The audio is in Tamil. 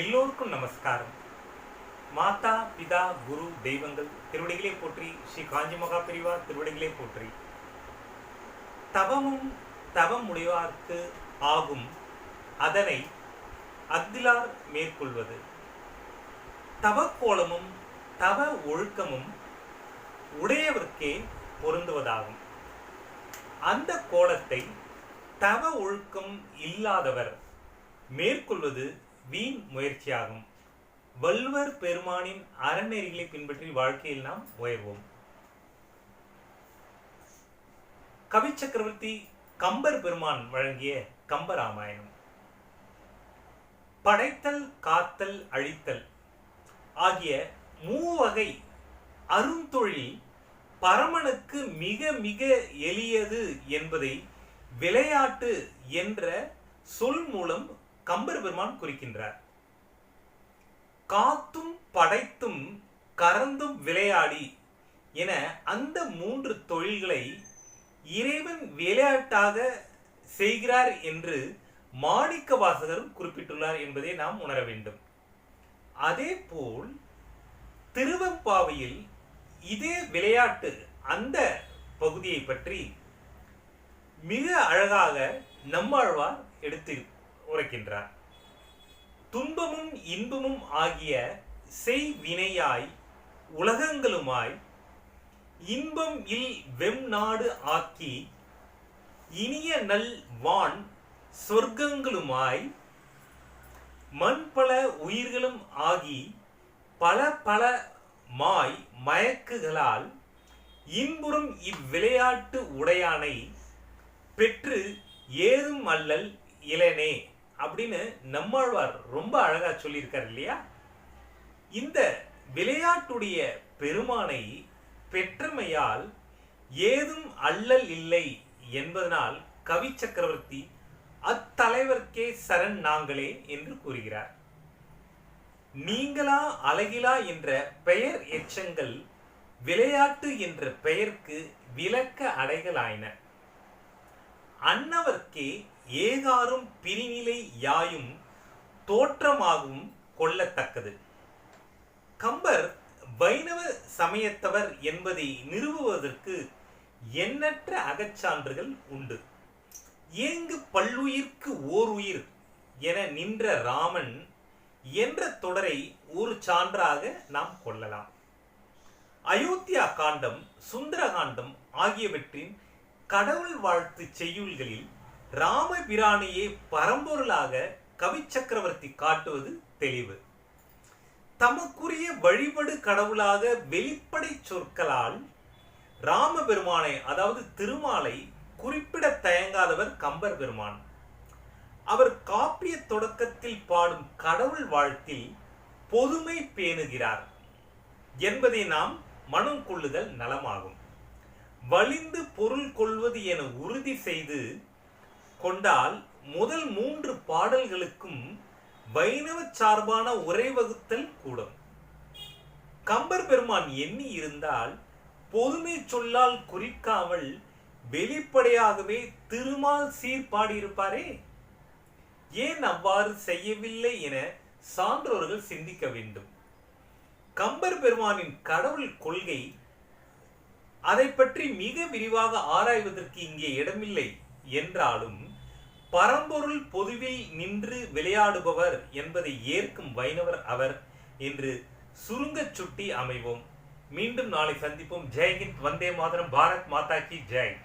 எல்லோருக்கும் நமஸ்காரம். மாதா பிதா குரு தெய்வங்கள் திருவடிகளே போற்றி ஸ்ரீ காஞ்சி மகா பிரிவா திருவடிகளே போற்றி. தவமும் தவம் உடையார்க்கு ஆகும். அதனை அக்திலார் மேற்கொள்வது. தவக்கோலமும் தவ ஒழுக்கமும் உடையவர்க்கே பொருந்துவதாகும். அந்த கோலத்தை தவ ஒழுக்கம் இல்லாதவர் மேற்கொள்வது வீண் முயற்சியாகும். வள்ளுவர் பெருமானின் அறநெறிகளை பின்பற்றி வாழ்க்கையில் நாம் உயர்வோம் கவி சக்கரவர்த்தி கம்பர் பெருமான் வழங்கிய கம்பராமாயணம் படைத்தல் காத்தல் அழித்தல் ஆகிய மூவகை அருந்தொழில் பரமனுக்கு மிக மிக எளியது என்பதை விளையாட்டு என்ற சொல் மூலம் கம்பர் பெருமான் குறிக்கின்றார். காத்தும் படைத்தும் கறந்தும் விளையாடி என அந்த மூன்று தொழில்களை இறைவன் விளையாட்டாக செய்கிறார் என்று மாணிக்க வாசகரும் குறிப்பிட்டுள்ளார் என்பதை நாம் உணர வேண்டும். அதே போல் திருவம்பாவையில் இதே விளையாட்டு அந்த பகுதியை பற்றி மிக அழகாக நம்மாழ்வார் எடுத்து உரைக்கின்றார் துன்பமும் இன்பமும் ஆகிய செய் வினையாய் உலகங்களுமாய் இன்பம் இல் வெம் நாடு ஆக்கி இனிய நல் வான் சொர்க்கங்களுமாய் மண் பல உயிர்களும் ஆகி பல பல மாய் மயக்குகளால் இன்புறும் இவ்விளையாட்டு உடையானை பெற்று ஏதும் அல்லல் இளனே. அப்படின்னு நம்மாழ்வார் ரொம்ப அழகா சொல்லியிருக்கார் இல்லையா? இந்த விளையாட்டுடைய பெருமானை பெற்றமையால் ஏதும் அல்லல் இல்லை என்பதனால் கவி சக்கரவர்த்தி அத்தலைவர்க்கே சரண் நாங்களே என்று கூறுகிறார். நீங்களா அழகிலா என்ற பெயர் எச்சங்கள் விளையாட்டு என்ற பெயர்க்கு விளக்க அடைகளாயின. அன்னவர்க்கே ஏகாரும் பிரிநிலை யாயும் தோற்றமாகவும் கொள்ளத்தக்கது. கம்பர் வைணவ சமயத்தவர் என்பதை நிறுவுவதற்கு எண்ணற்ற அகச்சான்றுகள் உண்டு. ஏங்கு பல்லுயிர்க்கு ஓர் உயிர் என நின்ற ராமன் என்ற தொடரை ஒரு சான்றாக நாம் கொள்ளலாம். அயோத்தியா காண்டம் சுந்தரகாண்டம் ஆகியவற்றின் கடவுள் வாழ்த்து செய்யுள்களில் ராமபிரானையே பரம்பொருளாக கவி சக்கரவர்த்தி காட்டுவது தெளிவு. தமக்குரிய வழிபடு கடவுளாக வெளிப்படை சொற்களால் ராமபெருமானை அதாவது திருமாலை குறிப்பிட தயங்காதவர் கம்பர் பெருமான். அவர் காப்பிய தொடக்கத்தில் பாடும் கடவுள் வாழ்த்தில் பொதுமை பேணுகிறார் என்பதை நாம் மனம் கொள்ளுதல் நலமாகும். வலிந்து பொருள் கொள்வது என உறுதி செய்து கொண்டால் முதல் மூன்று பாடல்களுக்கும் வைணவ சார்பான உரை வகுத்தல் கூடும். கம்பர் பெருமான் எண்ணி இருந்தால் பொதுமை சொல்லால் குறிக்காமல் வெளிப்படையாகவே திருமால் சீர் பாடியிருப்பாரே. ஏன் அவ்வாறு செய்யவில்லை என சான்றோர்கள் சிந்திக்க வேண்டும். கம்பர் பெருமானின் கடவுள் கொள்கை அதை பற்றி மிக விரிவாக ஆராய்வதற்கு இங்கே இடமில்லை என்றாலும் பரம்பொருள் பொதுவில் நின்று விளையாடுபவர் என்பதை ஏற்கும் வைணவர் அவர். என்று சுருங்கச் சுட்டி அமைவோம். மீண்டும் நாளை சந்திப்போம். ஜெய்ஹிந்த் வந்தே மாதரம். பாரத் மாதா கி ஜெய்.